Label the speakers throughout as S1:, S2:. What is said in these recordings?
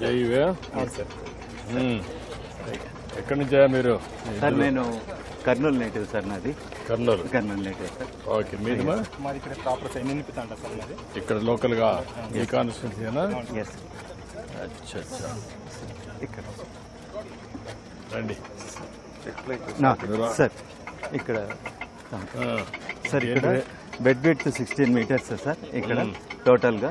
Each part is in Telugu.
S1: జైవే మ్మ్. ఎక్కడి నుంచా మీరు?
S2: సార్ నేను కర్నూలు నేటివ్ సార్ నాది.
S1: Kurnool.
S2: Kurnool native sir
S1: okay మీది
S3: మాది ఇక్కడ ప్రాపర్ సైడ్ నింపితాంట సార్ మాది?
S1: ఇక్కడ లోకల్గా మీ కాన్స్టిట్యూన్సీనా
S2: ఎస్
S1: అచ్చా అచ్చా
S2: ఇక్కడ.
S1: రండి.
S2: నా సార్ ఇక్కడ. సార్ ఇక్కడ bed width sixteen metres sir ఇక్కడ టోటల్గా.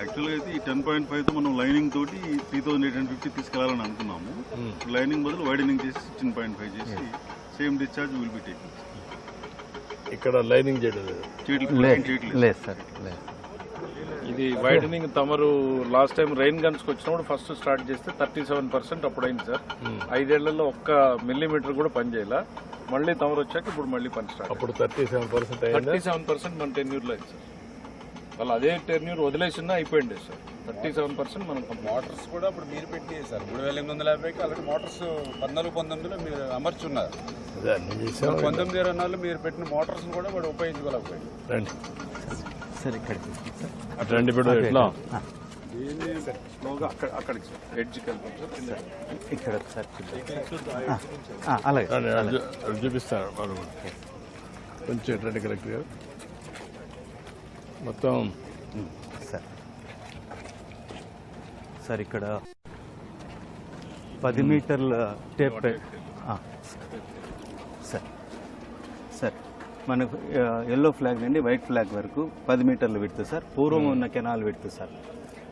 S4: యాక్చువల్గా అయితే ఈ టెన్ పాయింట్ మనం లైనింగ్ తోటి three thousand eight hundred fifty తీసుకెళ్ళాలని అనుకున్నాము. లైనింగ్ బదులు వైడనింగ్ చేసి సిక్స్టీన్ పాయింట్ ఫైవ్ చేసి same discharge will be taking
S1: ఇక్కడ లైనింగ్ చేయడం లేదు.
S2: సార్ లేదు
S5: ఇది వైడనింగ్ తమరు లాస్ట్ టైం రైన్ గన్స్ వచ్చినప్పుడు ఫస్ట్ స్టార్ట్ చేస్తే థర్టీ సెవెన్ పర్సెంట్ అప్పుడు అయింది సార్ ఐదేళ్ళలో ఒక్క మిల్లీమీటర్ కూడా పని చేయాల. మళ్ళీ తమరు వచ్చాక ఇప్పుడు మళ్ళీ పని స్టార్ట్
S1: అప్పుడు thirty seven percent
S5: thirty seven percent మన టెన్యూర్లో అయింది సార్ వాళ్ళు అదే టెన్యూర్ వదిలేసినా అయిపోయింది సార్. థర్టీ సెవెన్ పర్సెంట్ మనం
S6: మోటార్స్ కూడా ఇప్పుడు మీరు పెట్టి సార్. మూడు వేల ఎనిమిది వందల యాభైకి ఆల్రెడీ మోటార్స్ పద్నాలుగు పంతొమ్మిదిలో మీరు అమర్చున్నారు పంతొమ్మిది ఇరవై నాలుగులో మీరు పెట్టిన మోటార్స్ కూడా వాడు ఉపయోగించుకోలేకపోయింది
S1: రండి.
S2: సార్ ఇక్కడికి సార్
S1: అటు రండి ఇప్పుడు ఎట్లా?
S5: అక్కడ అక్కడికి సార్. వెళ్తాం సార్.
S2: ఇక్కడ ఒకసారి అలాగే.
S1: రండి, అటు చూ- అటు చూపిస్తాను. వాళ్ళు కూడా. కొంచెం రండి కరెక్ట్ మొత్తం.
S2: సార్. సార్ ఇక్కడ పది మీటర్ల టేప్ సార్. సార్. మనకు ఎల్లో ఫ్లాగ్ నుండి వైట్ ఫ్లాగ్ వరకు పది మీటర్లు విడుతు సార్. పూర్వం ఉన్న కెనాల్ విడుతు సార్.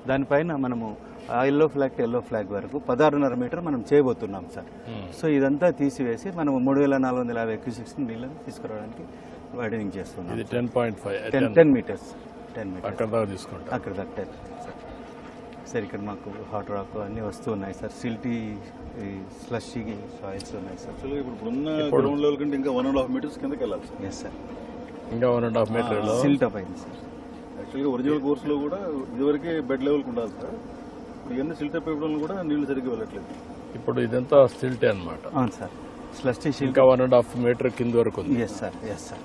S2: దానిపైన మనము ఆ yellow flag to yellow flag వరకు పదహారున్నర మీటర్ మనం చేయబోతున్నాం సార్. సో ఇదంతా తీసివేసి మనం మూడు వేల నాలుగు వందల యాభై క్యూసిక్స్ నీళ్ళని తీసుకురావడానికి వైడనింగ్ చేస్తున్నాం
S1: ఇది ten point five
S2: ten ten metres ten metres
S1: అక్కడ దాకా తీసుకుంటా.
S2: అక్కడ కట్టారు సార్ సార్ ఇక్కడ మాకు హాట్ రాక్ అన్నీ వస్తూ ఉన్నాయి సార్ సిల్టీ స్లషీ సాయిల్స్ ఉన్నాయి సార్.
S4: యాక్చువల్గా ఇప్పుడు ఉన్న గ్రౌండ్ లెవెల్ కంటే ఇంకా వన్ అండ్ హాఫ్ మీటర్స్ కిందకి వెళ్ళాలి సార్.
S2: ఎస్ సార్
S1: ఇంకా one and half metre
S2: silt up అయింది సార్.
S4: యాక్చువల్గా ఒరిజినల్ కోర్సులో కూడా ఇదివరకే బెడ్ లెవెల్కి ఉండాలి సార్. ఇవన్నీ సిల్టప్ ఇవ్వడం కూడా నీళ్ళు సరిగ్గా వెళ్ళట్లేదు.
S1: ఇప్పుడు ఇదంతా స్టిల్టే అన్నమాట.
S2: అవును సార్. స్లషీ సిల్ట్
S1: ఇంకా వన్ అండ్ హాఫ్ మీటర్ కింద వరకు ఉంది.
S2: Yes sir yes sir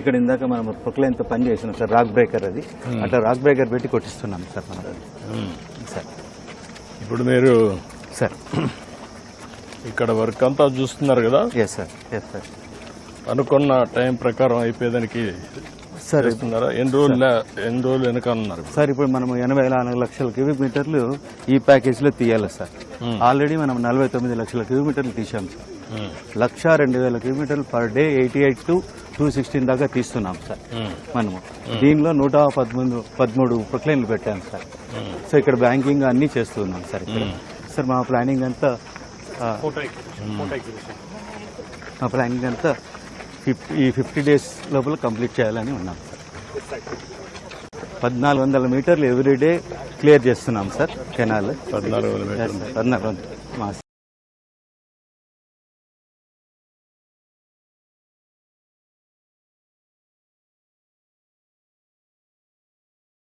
S2: ఇక్కడ ఇందాక మనం ప్రొక్లైన్తో పని చేసినాం సార్ రాక్ బ్రేకర్ అది. అట్లా రాక్ బ్రేకర్ పెట్టి కొట్టిస్తున్నాం సార్ మనం. సార్.
S1: ఇప్పుడు మీరు
S2: సార్.
S1: ఇక్కడ వర్క్ అంతా చూస్తున్నారు కదా?
S2: ఎస్ సార్ ఎస్ సార్
S1: అనుకున్న టైం ప్రకారం అయిపోయేదానికి
S2: సార్
S1: ఎన్ని రోజులు ఎన్ని రోజులు వెనక ఉన్నారు?
S2: సార్ ఇప్పుడు మనం ఎనభై నాలుగు లక్షల క్యూబిక్ మీటర్లు ఈ ప్యాకేజీలో తీయాలి సార్. ఆల్రెడీ మనం నలభై తొమ్మిది లక్షల క్యూబిక్ మీటర్లు తీసాం సార్. లక్ష రెండు వేల కిలోమీటర్లు per day eighty eight to two sixteen దాకా తీస్తున్నాం సార్. మనము. దీనిలో నూట పదమూడు పదమూడు ప్రొక్లైన్లు పెట్టాం సార్. సో ఇక్కడ బ్యాంకింగ్ అన్నీ చేస్తున్నాం సార్ ఇక్కడ. సార్ మా ప్లానింగ్ అంతా మా ప్లానింగ్ అంతా ఫిఫ్టీ ఈ ఫిఫ్టీ డేస్ లోపల కంప్లీట్ చేయాలని ఉన్నాం సార్. పద్నాలుగు వందల మీటర్లు ఎవ్రీడే క్లియర్ చేస్తున్నాం సార్ కెనాల్.
S1: పద్నాలుగు వందల మీటర్లు.
S2: పద్నాలుగు వందలు. మా